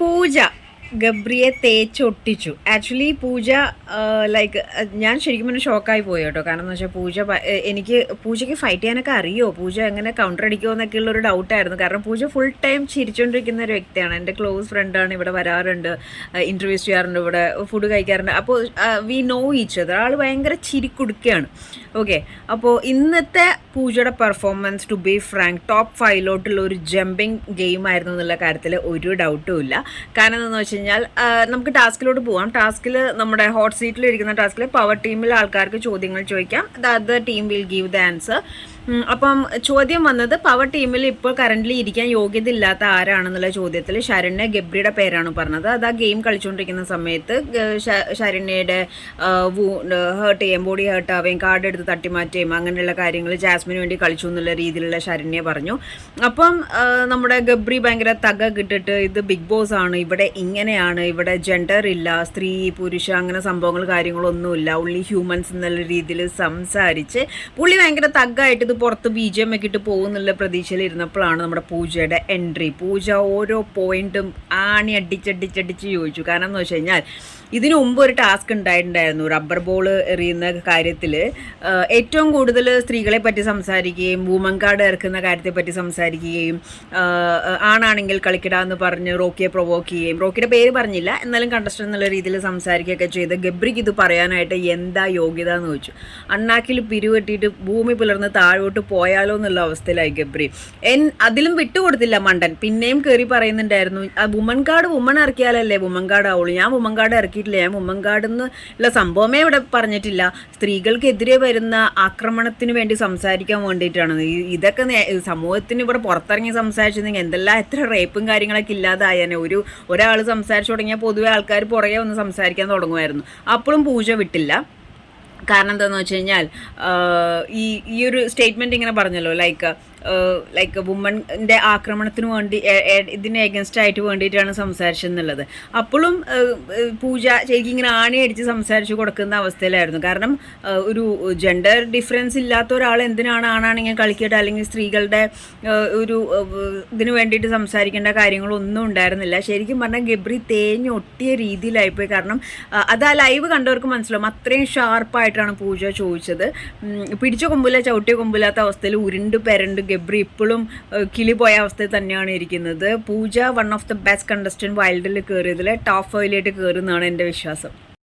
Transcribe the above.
പൂജ. ഗബ്രിയെ തേച്ചൊട്ടിച്ചു. Actually പൂജ like ഞാൻ ശരിക്കും പറഞ്ഞാൽ ഷോക്കായി പോയി കേട്ടോ. കാരണം എന്ന് വെച്ചാൽ പൂജ എനിക്ക് പൂജയ്ക്ക് ഫൈറ്റ് ചെയ്യാനൊക്കെ അറിയോ? പൂജ എങ്ങനെ കൗണ്ടർ അടിക്കുമോ എന്നൊക്കെ ഉള്ളൊരു ഡൗട്ടായിരുന്നു കാരണം പൂജ ഫുൾ ടൈം ചിരിച്ചുകൊണ്ടിരിക്കുന്ന ഒരു വ്യക്തിയാണ്. എന്റെ ക്ലോസ് ഫ്രണ്ടാണ് ഇവിടെ വരാറുണ്ട് ഇന്റർവ്യൂസ് ചെയ്യാറുണ്ട് ഇവിടെ ഫുഡ് കഴിക്കാറുണ്ട്. അപ്പോൾ വി നോ ഈച്ച് അതർ ആൾ ഭയങ്കര ചിരിക്കുടുക്കുകയാണ് ഓക്കെ അപ്പോൾ ഇന്നത്തെ പൂജയുടെ performance to be frank top ഫൈവിലോട്ടുള്ള ഒരു ജമ്പിങ് ഗെയിം ആയിരുന്നു എന്നുള്ള കാര്യത്തിൽ ഒരു ഡൗട്ടും ഇല്ല. കാരണം എന്താണെന്ന് വെച്ച് കഴിഞ്ഞാൽ നമുക്ക് ടാസ്കിലോട്ട് പോകാം ടാസ്കിൽ നമ്മുടെ ഹോട്ട് സീറ്റിൽ ഇരിക്കുന്ന ടാസ്കിൽ പവർ ടീമിലെ ആൾക്കാർക്ക് ചോദ്യങ്ങൾ ചോദിക്കാം. The team will give the answer അപ്പം ചോദ്യം വന്നത് പവർ ടീമിൽ ഇപ്പോൾ കറന്റ്ലി ഇരിക്കാൻ യോഗ്യത ഇല്ലാത്ത ആരാണെന്നുള്ള ചോദ്യത്തിൽ ശരണ്യ ഗബ്രിയുടെ പേരാണ് പറഞ്ഞത്. അത് ആ ഗെയിം കളിച്ചുകൊണ്ടിരിക്കുന്ന സമയത്ത് ശരണ്യയുടെ ഹേർട്ട് ചെയ്യും ബോഡി ഹേർട്ട് ആവുകയും കാർഡ് എടുത്ത് തട്ടിമാറ്റുകയും അങ്ങനെയുള്ള കാര്യങ്ങൾ ജാസ്മിന് വേണ്ടി കളിച്ചു എന്നുള്ള രീതിയിലുള്ള ശരണ്യ പറഞ്ഞു. അപ്പം നമ്മുടെ ഗബ്രി ഭയങ്കര തക കിട്ടിട്ട് ഇത് ബിഗ് ബോസ് ആണ് ഇവിടെ ഇങ്ങനെയാണ് ഇവിടെ ജെൻഡർ ഇല്ല സ്ത്രീ പുരുഷ അങ്ങനെ സംഭവങ്ങൾ കാര്യങ്ങളൊന്നുമില്ല ഉള്ളി ഹ്യൂമൻസ് എന്നുള്ള രീതിയിൽ സംസാരിച്ച് പുള്ളി ഭയങ്കര തഗ്ഗായിട്ട് ഇത് പുറത്ത് ബി ജി എം ഒക്കെ ഇട്ട് പ്രതീക്ഷയിൽ ഇരുന്നപ്പോഴാണ് നമ്മുടെ പൂജയുടെ എൻട്രി. പൂജ ഓരോ പോയിന്റും ആണി അടിച്ചടിച്ചടിച്ച് ചോദിച്ചു. കാരണം എന്ന് വെച്ച് കഴിഞ്ഞാൽ ഇതിനു മുമ്പ് ഒരു ടാസ്ക് ഉണ്ടായിട്ടുണ്ടായിരുന്നു റബ്ബർ ബോൾ എറിയുന്ന കാര്യത്തിൽ. ഏറ്റവും കൂടുതൽ സ്ത്രീകളെ പറ്റി സംസാരിക്കുകയും വുമൻ കാർഡ് ഇറക്കുന്ന കാര്യത്തെ പറ്റി സംസാരിക്കുകയും ആണാണെങ്കിൽ കളിക്കട എന്ന് പറഞ്ഞ് റോക്കിയെ പ്രൊവോക്ക് ചെയ്യുകയും റോക്കിയുടെ പേര് പറഞ്ഞില്ല എന്നാലും കണ്ടസ്റ്റൻ എന്നുള്ള രീതിയിൽ സംസാരിക്കുകയൊക്കെ ചെയ്ത് ഗബ്രിക്ക് ഇത് പറയാനായിട്ട് എന്താ യോഗ്യത എന്ന് ചോദിച്ചു. അണ്ണാക്കിൽ പിരിവെട്ടിയിട്ട് ഭൂമി പുലർന്ന് താഴോട്ട് പോയാലോ എന്നുള്ള അവസ്ഥയിലായി ഗബ്രി. എൻ അതിലും വിട്ടുകൊടുത്തില്ല മണ്ടൻ. പിന്നെയും കയറി പറയുന്നുണ്ടായിരുന്നു ആ വുമൻ കാർഡ് വുമൺ ഇറക്കിയാലല്ലേ വുമൻ കാർഡ് ആവുള്ളൂ ഞാൻ വുമൻ കാർഡ് ഇറക്കിയിട്ടില്ല. ഞാൻ വുമൻ കാർഡ് എന്ന് ഉള്ള സംഭവമേ ഇവിടെ പറഞ്ഞിട്ടില്ല. സ്ത്രീകൾക്കെതിരെ വരുന്ന ആക്രമണത്തിന് വേണ്ടി സംസാരിക്കാൻ വേണ്ടിയിട്ടാണ്. ഇതൊക്കെ സമൂഹത്തിന് ഇവിടെ പുറത്തിറങ്ങി സംസാരിച്ചിരുന്നെങ്കിൽ എന്തെല്ലാം എത്ര റേപ്പും കാര്യങ്ങളൊക്കെ ഇല്ലാതായേനെ. ഒരു ഒരാൾ സംസാരിച്ചു തുടങ്ങിയാൽ പൊതുവെ ആൾക്കാർ പുറകെ ഒന്ന് സംസാരിക്കാൻ തുടങ്ങുമായിരുന്നു. അപ്പോഴും പൂജ വിട്ടില്ല. കാരണം എന്താണെന്ന് വെച്ച് കഴിഞ്ഞാൽ ഈ ഈ ഒരു സ്റ്റേറ്റ്മെന്റ് ഇങ്ങനെ പറഞ്ഞല്ലോ ലൈക്ക് ലൈക്ക് വുമന്റെ ആക്രമണത്തിന് വേണ്ടി ഇതിന് എഗൻസ്റ്റ് ആയിട്ട് വേണ്ടിയിട്ടാണ് സംസാരിച്ചെന്നുള്ളത്. അപ്പോഴും പൂജ ശരിക്കും ഇങ്ങനെ ആണി അടിച്ച് സംസാരിച്ച് കൊടുക്കുന്ന അവസ്ഥയിലായിരുന്നു. കാരണം ഒരു ജെൻഡർ ഡിഫറൻസ് ഇല്ലാത്ത ഒരാൾ എന്തിനാണ് ആണാണെങ്കിൽ കളിക്കട്ടെ അല്ലെങ്കിൽ സ്ത്രീകളുടെ ഒരു ഇതിന് വേണ്ടിയിട്ട് സംസാരിക്കേണ്ട കാര്യങ്ങളൊന്നും ഉണ്ടായിരുന്നില്ല. ശരിക്കും പറഞ്ഞാൽ ഗബ്രി തേഞ്ഞൊട്ടിയ രീതിയിലായിപ്പോയി. കാരണം അത് ആ ലൈവ് കണ്ടവർക്ക് മനസ്സിലാവും. അത്രയും ഷാർപ്പായിട്ടാണ് പൂജ ചോദിച്ചത്. പിടിച്ച കൊമ്പില്ല ചവിട്ടിയ കൊമ്പില്ലാത്ത അവസ്ഥയിൽ ഉരുണ്ട് പെരണ്ട് ഗബ്രി ഇപ്പോഴും കിളി പോയ അവസ്ഥയിൽ തന്നെയാണ് ഇരിക്കുന്നത്. Pooja one of the best contestant വൈൽഡിൽ കയറിയതിൽ ടോപ്പ് ഫൈവിലേക്ക് കയറുന്നതാണ് എന്റെ വിശ്വാസം.